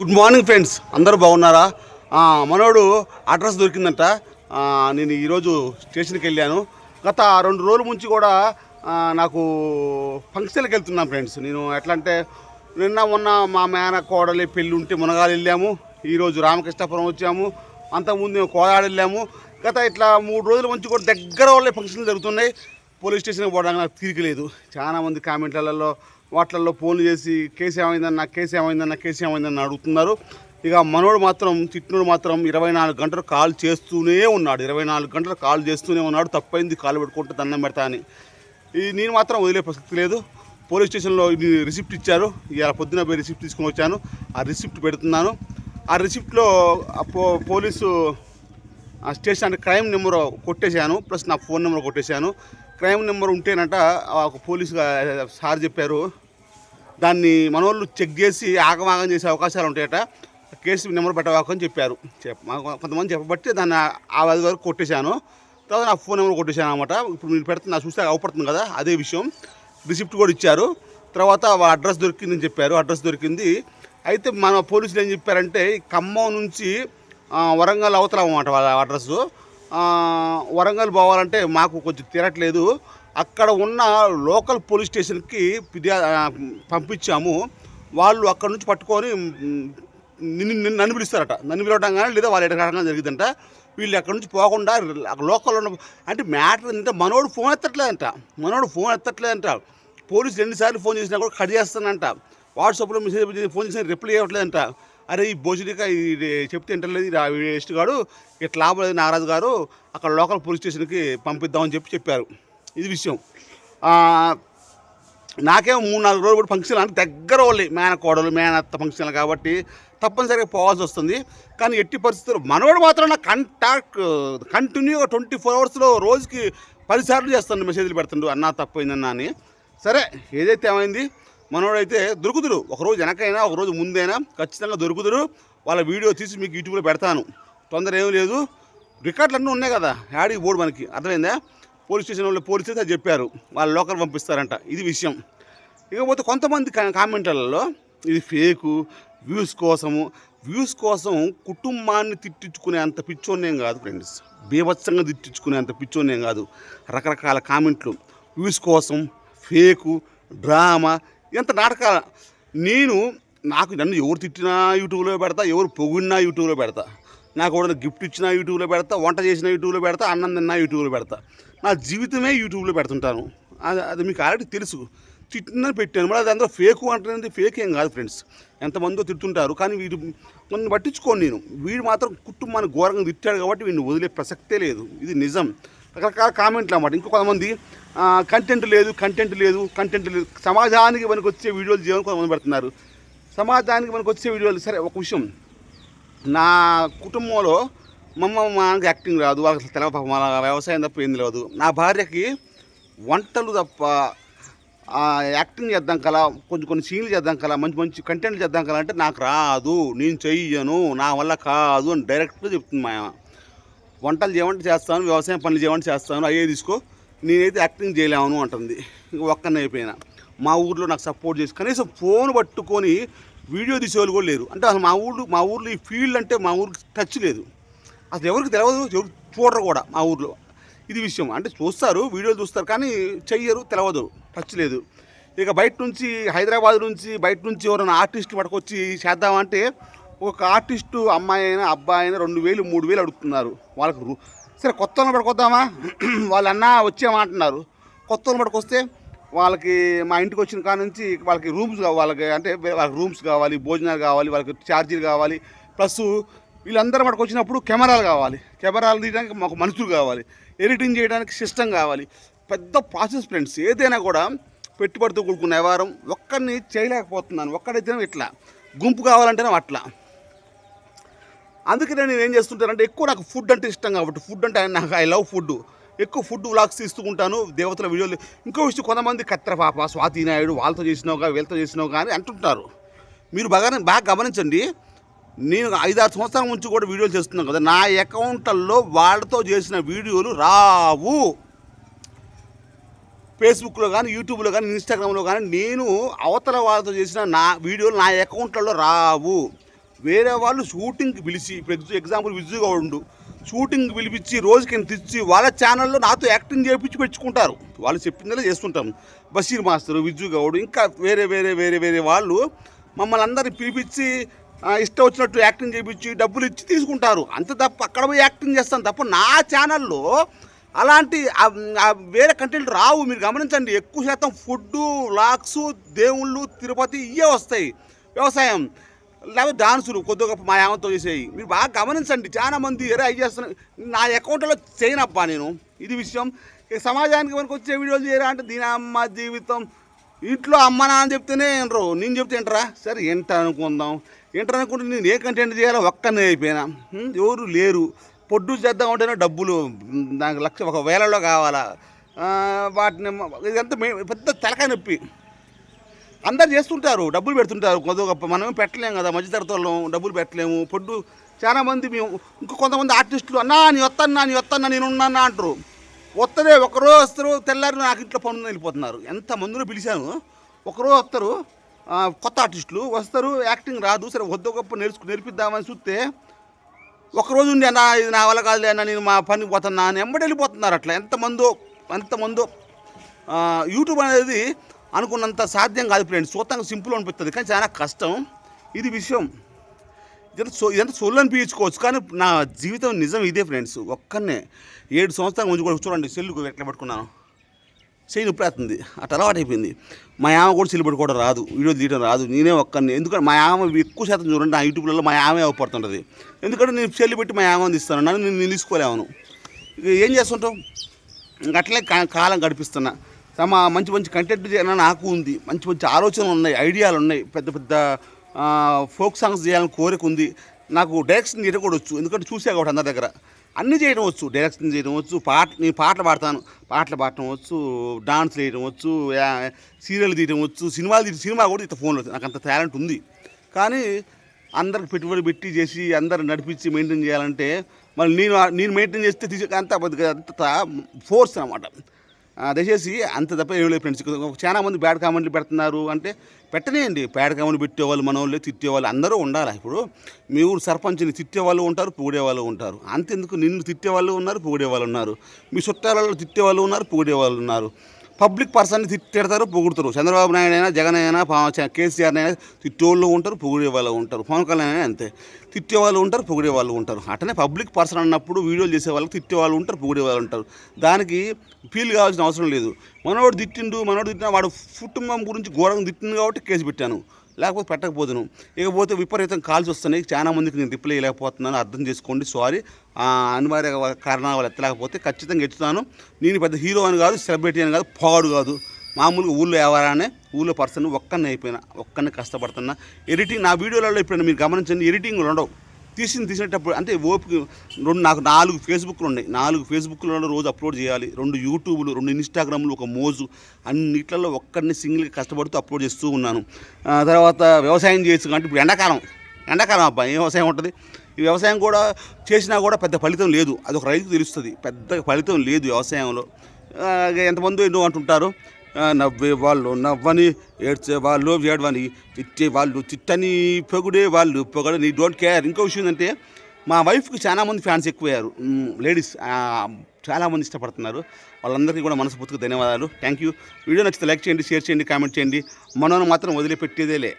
Good morning friends. అందరూ బాగున్నారా? మనోడు అడ్రస్ దొరికిందంట. నేను ఈరోజు స్టేషన్కి వెళ్ళాను. గత రెండు రోజుల నుంచి కూడా నాకు ఫంక్షన్కి వెళ్తున్నాను ఫ్రెండ్స్. నేను ఎట్లా అంటే నిన్న మొన్న మా మేన కోడలి పెళ్ళి ఉంటే మునగాలు వెళ్ళాము. ఈరోజు రామకృష్ణాపురం వచ్చాము. అంతకుముందు మేము కోదాడు వెళ్ళాము. గత ఇట్లా మూడు రోజుల నుంచి కూడా దగ్గర వాళ్ళే ఫంక్షన్లు జరుగుతున్నాయి. పోలీస్ స్టేషన్కి పోవడానికి నాకు తీరిక లేదు. చాలా మంది కామెంట్లలో వాటిల్లో ఫోన్లు చేసి కేసు ఏమైందన్న కేసు ఏమైందన్న కేసు ఏమైందన్న అడుగుతున్నారు. ఇక మనోడు మాత్రం చిట్నోడు మాత్రం ఇరవై నాలుగు గంటలు కాల్ చేస్తూనే ఉన్నాడు. ఇరవై నాలుగు గంటలు కాల్ చేస్తూనే ఉన్నాడు. తప్పైంది కాలు పెట్టుకుంటే దండం పెడతా అని. ఈ నేను మాత్రం వదిలే ప్రసక్తి లేదు. పోలీస్ స్టేషన్లో రిసిప్ట్ ఇచ్చారు. ఇలా పొద్దున పోయి రిసిప్ట్ తీసుకుని వచ్చాను. ఆ రిసిప్ట్ పెడుతున్నాను. ఆ రిసిప్ట్లో ఆ పో పోలీసు ఆ స్టేషన్ క్రైమ్ నెంబర్ కొట్టేశాను. ప్లస్ నా ఫోన్ నెంబర్ కొట్టేశాను. క్రైమ్ నెంబర్ ఉంటేనంట ఒక పోలీసుగా సార్ చెప్పారు. దాన్ని మనోళ్ళు చెక్ చేసి ఆగమాగం చేసే అవకాశాలు ఉంటాయట. కేసు నెంబర్ పెట్టవాకని చెప్పారు. చెప్ మాకు కొంతమంది చెప్పబట్టి దాన్ని ఆ- ఆ అది వరకు కొట్టేశాను. తర్వాత నా ఫోన్ నెంబర్ కొట్టేశాను అనమాట ఇప్పుడు మీరు పెడుతున్నా చూస్తే అవపడుతుంది కదా అదే విషయం. రిసిప్ట్ కూడా ఇచ్చారు. తర్వాత ఆ అడ్రస్ దొరికిందని చెప్పారు. అడ్రస్ దొరికింది. అయితే మన పోలీసులు ఏం చెప్పారంటే ఖమ్మం నుంచి వరంగల్ అవతల అన్నమాట వాళ్ళ అడ్రస్. వరంగల్ పోవాలంటే మాకు కొంచెం తిరగట్లేదు. అక్కడ ఉన్న లోకల్ పోలీస్ స్టేషన్కి ఫిర్యాదు పంపించాము. వాళ్ళు అక్కడ నుంచి పట్టుకొని నిన్ను నిన్ను నన్ను పిలుస్తారట. నన్ను పిలవడం కానీ లేదా వాళ్ళు ఎడగడం జరిగిందంట వీళ్ళు అక్కడ నుంచి పోకుండా లోకల్ ఉన్న అంటే మ్యాటర్ ఏంటంటే మనోడు ఫోన్ ఎత్తట్లేదంట. మనోడు ఫోన్ ఎత్తట్లేదంట. పోలీసులు ఎన్నిసార్లు ఫోన్ చేసినా కూడా కట్ చేస్తానంట. వాట్సాప్లో మెసేజ్ చేసి ఫోన్ చేసిన రిప్లై ఇవ్వట్లేదంట. అరే ఈ భోజనిక ఇది చెప్తే ఇంటర్లేదు వేస్ట్ గాడు ఇట్లా లాభలేదు నారాజు గారు అక్కడ లోకల్ పోలీస్ స్టేషన్కి పంపిద్దామని చెప్పి చెప్పారు. ఇది విషయం. ఆ, మూడు నాలుగు రోజులు కూడా ఫంక్షన్ అంటే దగ్గర వాళ్ళే మేనకోడలు మేనత్త ఫంక్షన్లు కాబట్టి తప్పనిసరిగా పోవాల్సి వస్తుంది. కానీ ఎట్టి పరిస్థితులు మనోడు మాత్రం నా కంటాక్ట్ కంటిన్యూగా ట్వంటీ ఫోర్ అవర్స్లో రోజుకి పదిసార్లు చేస్తాను మెసేజ్లు పెడుతుండు అన్నా తప్పైందన్నా అని. సరే ఏదైతే ఏమైంది? మనోడైతే దొరుకుతురు ఒకరోజు వెనకైనా ఒకరోజు ముందైనా ఖచ్చితంగా దొరుకుతురు వాళ్ళ వీడియో తీసి మీకు యూట్యూబ్లో పెడతాను. తొందర ఏం లేదు. రికార్డులు అన్నీ ఉన్నాయి కదా. యాడికి బోర్డు మనకి. అర్థమైందా? పోలీస్ స్టేషన్ వాళ్ళు పోలీసులు అది చెప్పారు. వాళ్ళు లోకల్ పంపిస్తారంట. ఇది విషయం. ఇకపోతే కొంతమంది కా- కామెంట్లలో ఇది ఫేకు వ్యూస్ కోసము వ్యూస్ కోసం కుటుంబాన్ని తిట్టించుకునే అంత పిచ్చోన్నేం కాదు ఫ్రెండ్స్. బీభత్సంగా తిట్టించుకునే అంత పిచ్చోన్నేం కాదు. రకరకాల కామెంట్లు. వ్యూస్ కోసం ఫేకు డ్రామా ఎంత నాటకాల నేను నాకు నన్ను ఎవరు తిట్టినా యూట్యూబ్లో పెడతా ఎవరు పొగిడినా యూట్యూబ్లో పెడతా. నాకు ఎవరైనా గిఫ్ట్ ఇచ్చినా యూట్యూబ్లో పెడతా వంట చేసిన యూట్యూబ్లో పెడతా అన్నం తిన్నా యూట్యూబ్లో పెడతా. నా జీవితమే యూట్యూబ్లో పెడుతుంటాను. అది అది మీకు ఆల్రెడీ తెలుసు. తిట్టిన పెట్టాను. మరి అది అందరూ ఫేక్ అంటున్నది ఫేక్ ఏం కాదు ఫ్రెండ్స్ ఎంతమందో తిడుతుంటారు కానీ వీడు నన్ను పట్టించుకోను నేను. వీడు మాత్రం కుటుంబాన్ని ఘోరంగా తిట్టాడు కాబట్టి వీడిని వదిలే ప్రసక్తే లేదు. ఇది నిజం. రకరకాల కామెంట్లు అన్నమాట. ఇంకో కొంతమంది కంటెంట్ లేదు కంటెంట్ లేదు కంటెంట్ లేదు. సమాజానికి మనకు వచ్చే వీడియోలు చేయమని కొంతమంది పెడుతున్నారు. సమాజానికి మనకు వచ్చే వీడియోలు సరే ఒక విషయం. నా కుటుంబంలో మా అమ్మ మా నాన్నకి యాక్టింగ్ రాదు వాళ్ళకి అసలు తెలవ వ్యవసాయం తప్ప ఏం తెలియదు నా భార్యకి వంటలు తప్ప యాక్టింగ్ చేద్దాం కదా కొంచెం కొన్ని సీన్లు చేద్దాం కదా మంచి మంచి కంటెంట్ చేద్దాం కదా అంటే నాకు రాదు నేను చెయ్యను నా వల్ల కాదు అని డైరెక్ట్గా చెప్తుంది మా వంటలు చేయమంటే చేస్తాను వ్యవసాయం పనులు చేయమంటే చేస్తాను అయ్యే తీసుకో నేనైతే యాక్టింగ్ చేయలేను అంటుంది. ఒక్కనే అయిపోయినా. మా ఊర్లో నాకు సపోర్ట్ చేసి కనీసం ఫోన్ పట్టుకొని వీడియో తీసేవాళ్ళు కూడా లేరు. అంటే అసలు మా ఊళ్ళో మా ఊర్లో ఈ ఫీల్డ్ అంటే మా ఊరికి టచ్ లేదు. అసలు ఎవరికి తెలియదు ఎవరు చూడరు కూడా మా ఊర్లో. ఇది విషయం. అంటే చూస్తారు వీడియోలు చూస్తారు కానీ చెయ్యరు తెలియదు టచ్ లేదు. ఇక బయట నుంచి హైదరాబాద్ నుంచి బయట నుంచి ఎవరైనా ఆర్టిస్ట్ పట్టుకొచ్చి చేద్దామంటే ఒక ఆర్టిస్టు అమ్మాయి అయినా అబ్బాయి అయినా రెండు వేలు మూడు వేలు అడుగుతున్నారు. వాళ్ళకి సరే కొత్త వాళ్ళని పట్టుకొద్దామా? వాళ్ళన్నా అన్న అంటున్నారు. కొత్త వాళ్ళని పట్టుకొస్తే వాళ్ళకి మా ఇంటికి వచ్చిన కాడ నుంచి వాళ్ళకి రూమ్స్ వాళ్ళకి అంటే వాళ్ళకి రూమ్స్ కావాలి భోజనాలు కావాలి వాళ్ళకి ఛార్జీలు కావాలి ప్లస్ వీళ్ళందరూ మనకు వచ్చినప్పుడు కెమెరాలు కావాలి. కెమెరాలు తీయడానికి మాకు మనుషులు కావాలి. ఎడిటింగ్ చేయడానికి సిస్టమ్ కావాలి. పెద్ద ప్రాసెస్ ఫ్రెండ్స్ ఏదైనా కూడా పెట్టుబడితో కూడుకున్న వ్యవహారం ఒక్కరిని చేయలేకపోతున్నాను. ఒక్కడైతే ఇట్లా. గుంపు కావాలంటేనే అట్లా. అందుకే నేను ఏం చేస్తుంటానంటే ఎక్కువ నాకు ఫుడ్ అంటే ఇష్టం కాబట్టి ఫుడ్ అంటే నాకు ఐ లవ్ ఫుడ్ ఎక్కువ ఫుడ్ వ్లాగ్స్ తీస్తూ ఉంటాను దేవతల వీడియోలు. ఇంకో విషయం కొంతమంది కత్తెర పాప స్వాతి నాయుడు వాళ్ళతో చేసినావుగా వీళ్ళతో చేసినావు కానీ అంటుంటారు. మీరు బాగా బాగా గమనించండి. నేను ఐదారు సంవత్సరాల నుంచి కూడా వీడియోలు చేస్తున్నాను కదా నా అకౌంట్లలో వాళ్ళతో చేసిన వీడియోలు రావు. ఫేస్బుక్లో కానీ యూట్యూబ్లో కానీ ఇన్స్టాగ్రామ్లో కానీ నేను అవతల వాళ్ళతో చేసిన నా వీడియోలు నా అకౌంట్లలో రావు. వేరే వాళ్ళు షూటింగ్కి పిలిచి ఇప్పుడు ఎగ్జాంపుల్ విజుగా ఉండు. షూటింగ్ పిలిపించి రోజుకి తెచ్చి వాళ్ళ ఛానల్లో నాతో యాక్టింగ్ చేయించి పెంచుకుంటారు వాళ్ళు చెప్పిందలే చేస్తుంటాం బషీర్ మాస్టర్ విజు గౌడ్ ఇంకా వేరే వేరే వేరే వేరే వాళ్ళు మమ్మల్ని అందరిని పిలిపించి ఇష్టం వచ్చినట్టు యాక్టింగ్ చేయించి డబ్బులు ఇచ్చి తీసుకుంటారు. అంత తప్ప అక్కడ పోయి యాక్టింగ్ చేస్తాను తప్ప నా ఛానల్లో అలాంటి వేరే కంటెంట్ రావు. మీరు గమనించండి ఎక్కువ శాతం ఫుడ్డు లాక్స్ దేవుళ్ళు తిరుపతి ఇవే వస్తాయి. వ్యవసాయం. లేకపోతే డాన్సులు కొద్దిగా మా యామతో చేసేవి మీరు బాగా గమనించండి. చాలా మంది ఎరే అవి చేస్తున్నారు నా అకౌంట్లో చేయనప్పా నేను. ఇది విషయం. సమాజానికి మనకు వచ్చే వీడియోలు చేయరా అంటే దీని అమ్మ జీవితం ఇంట్లో అమ్మ నాన్న చెప్తేనే వినరు నేను చెప్తే వింటరా సరే ఏంట అనుకుందాం. ఏంటర్ అనుకుంటే నేను ఏ కంటెంట్ చేయాలో ఒక్కనే అయిపోయినా. ఎవరు లేరు. పొడ్డు చేద్దాం ఉంటేనే డబ్బులు నాకు లక్ష ఒక వేలలో కావాలా? వాటిని ఇదంతా పెద్ద తలకాయ నొప్పి. అందరు చేస్తుంటారు డబ్బులు పెడుతుంటారు. కొద్దిగా గొప్ప మనం పెట్టలేము కదా మధ్యతరగతుల్లో డబ్బులు పెట్టలేము. పొడ్డు చాలా మంది మేము ఇంకా కొంతమంది ఆర్టిస్టులు అన్నా నీ వత్తన్నా నీ వత్తన్నా నేను ఉన్నానా అంటారు వస్తరే ఒకరోజు వస్తారు తెల్లారి నాకు ఇంట్లో పనులు వెళ్ళిపోతున్నారు. ఎంత మందిలో పిలిచాను. ఒకరోజు వస్తారు కొత్త ఆర్టిస్టులు వస్తారు యాక్టింగ్ రాదు. సరే వద్ద గొప్ప నేర్చుకు నేర్పిద్దామని చూస్తే ఒకరోజు ఉండి అన్న ఇది నా వల్ల కాదులే అన్న నేను మా పనికి పోతున్నా అని ఎంబడి వెళ్ళిపోతున్నారు అట్లా. ఎంతమందో ఎంతమందో యూట్యూబ్ అనేది అనుకున్నంత సాధ్యం కాదు ఫ్రెండ్స్. చూస్తానికి సింపుల్ అనిపిస్తుంది కానీ చాలా కష్టం. ఇది విషయం. ఇదంతా సో ఇదంతా సొల్లు అనిపించుకోవచ్చు. కానీ నా జీవితం నిజం ఇదే ఫ్రెండ్స్. ఒక్కనే. ఏడు సంవత్సరాల ముందు కూడా చూడండి సెల్లు ఎట్లా పట్టుకున్నాను. చెయ్యి నొప్పి అవుతుంది అట్లా అలవాటు అయిపోయింది. మా ఆమె కూడా సెల్లు పట్టుకోవడం రాదు. వీడియో తీయడం రాదు. నేనే ఒక్కరిని ఎందుకంటే మా ఆమె ఎక్కువ శాతం చూడండి నా యూట్యూబ్లలో మా ఆమె అవపడుతుంటుంది. ఎందుకంటే నేను సెల్లు పెట్టి మా ఆమె తీస్తాను. నన్ను నేను నేను ఏం చేస్తుంటావు? అట్లే కా- కాలం గడిపిస్తున్నా. తమ మంచి మంచి కంటెంట్ చేయాలని నాకు ఉంది. మంచి మంచి ఆలోచనలు ఉన్నాయి ఐడియాలు ఉన్నాయి. పెద్ద పెద్ద ఫోక్ సాంగ్స్ చేయాలని కోరిక ఉంది. నాకు డైరెక్షన్ చేయడం కూడా వచ్చు ఎందుకంటే చూసా కాబట్టి అందరి దగ్గర. అన్నీ చేయడం వచ్చు. డైరెక్షన్ చేయడం వచ్చు. పాట నేను పాటలు పాడతాను. పాటలు పాడటం వచ్చు. డాన్స్ చేయడం వచ్చు. యా- సీరియల్ తీయడం వచ్చు. సినిమాలు తీయడం సినిమా కూడా ఇంత ఫోన్లో నాకు అంత టాలెంట్ ఉంది. కానీ అందరికి పెట్టుబడి పెట్టి చేసి అందరు నడిపించి మెయింటైన్ చేయాలంటే మళ్ళీ నేను నేను మెయింటైన్ చేస్తే తీసే అంత అంత ఫోర్స్ అనమాట దయచేసి అంత తప్ప ఏం లేదు ఫ్రెండ్స్. చాలా మంది బ్యాడ్ కామెంట్లు పెడుతున్నారు అంటే పెట్టనేయండి. బ్యాడ్ కామెంట్లు పెట్టేవాళ్ళు మన వాళ్ళు తిట్టేవాళ్ళు అందరూ ఉండాలి ఇప్పుడు? మీ ఊరు సర్పంచ్ని తిట్టేవాళ్ళు ఉంటారు పొగిడేవాళ్ళు ఉంటారు. అంతెందుకు? నిన్ను తిట్టేవాళ్ళు ఉన్నారు పొగిడేవాళ్ళు ఉన్నారు. మీ చుట్టాలలో తిట్టేవాళ్ళు ఉన్నారు పొగిడేవాళ్ళు ఉన్నారు. పబ్లిక్ పర్సన్ని తిట్టేడతారు పొగుడుతారు. చంద్రబాబు నాయుడు అయినా జగన్ అయినా కేసీఆర్ అయినా తిట్టేవాళ్ళు ఉంటారు పొగిడే వాళ్ళు ఉంటారు. పవన్ కళ్యాణ్ అయినా అంతే. తిట్టే వాళ్ళు ఉంటారు పొగిడే వాళ్ళు ఉంటారు. అట్లనే పబ్లిక్ పర్సన్ అన్నప్పుడు వీడియోలు చేసే వాళ్ళు తిట్టే వాళ్ళు ఉంటారు పొగిడే వాళ్ళు ఉంటారు. దానికి ఫీల్ కావాల్సిన అవసరం లేదు. మనోడు తిట్టిండు మనోడు తిట్టిన వాడు కుటుంబం గురించి ఘోరంగా తిట్టిండు కాబట్టి కేసు పెట్టాను. లేకపోతే పెట్టకపోదును. ఇకపోతే విపరీతం కాల్స్ వస్తున్నాయి. చాలా మందికి నేను రిప్లై ఇవ్వలేకపోతున్నాను. అర్థం చేసుకోండి. సారీ. అనివార్య కారణాల వల్ల ఎత్తలేకపోతే ఖచ్చితంగా ఎత్తుతాను. నేను పెద్ద హీరో అని కాదు సెలబ్రిటీ అని కాదు పాడు కాదు. మామూలుగా ఊళ్ళో ఎవరానే ఊళ్ళో పర్సన్ ఒక్కనే అయిపోయినా ఒక్కనే కష్టపడుతున్నా. ఎడిటింగ్ నా వీడియోలలో ఇప్పుడు మీరు గమనించండి ఎడిటింగ్లు ఉండవు. తీసింది తీసేటప్పుడు అంటే ఓపిక రెండు నాకు నాలుగు ఫేస్బుక్లు ఉన్నాయి. నాలుగు ఫేస్బుక్లలో రోజు అప్లోడ్ చేయాలి. రెండు యూట్యూబ్లు రెండు ఇన్స్టాగ్రామ్లు ఒక మోజు అన్నిట్లలో ఒక్కడిని సింగిల్గా కష్టపడుతూ అప్లోడ్ చేస్తూ ఉన్నాను. ఆ, తర్వాత వ్యవసాయం చేయొచ్చు అంటే ఇప్పుడు ఎండాకాలం. ఎండాకాలం అబ్బాయి ఏ వ్యవసాయం ఉంటుంది? ఈ వ్యవసాయం కూడా చేసినా కూడా పెద్ద ఫలితం లేదు. అది ఒక రైతుకు తెలుస్తుంది. పెద్ద ఫలితం లేదు వ్యవసాయంలో. ఎంతమంది ఎన్నో అంటుంటారు? నవ్వేవాళ్ళు నవ్వే వాళ్ళు నవ్వని ఏడ్చే వాళ్ళు ఏడవని తిట్టే వాళ్ళు తిట్టని పొగిడే వాళ్ళు పొగడని డోంట్ కేర్ ఇంకో విషయం ఏంటంటే మా వైఫ్కి చాలా మంది ఫ్యాన్స్ ఎక్కువయ్యారు. లేడీస్ చాలామంది ఇష్టపడుతున్నారు. వాళ్ళందరికీ కూడా మనస్ఫూర్తిగా ధన్యవాదాలు. థ్యాంక్ యూ వీడియో నచ్చితే లైక్ చేయండి షేర్ చేయండి కామెంట్ చేయండి. మనోను మాత్రం వదిలిపెట్టేదేలే.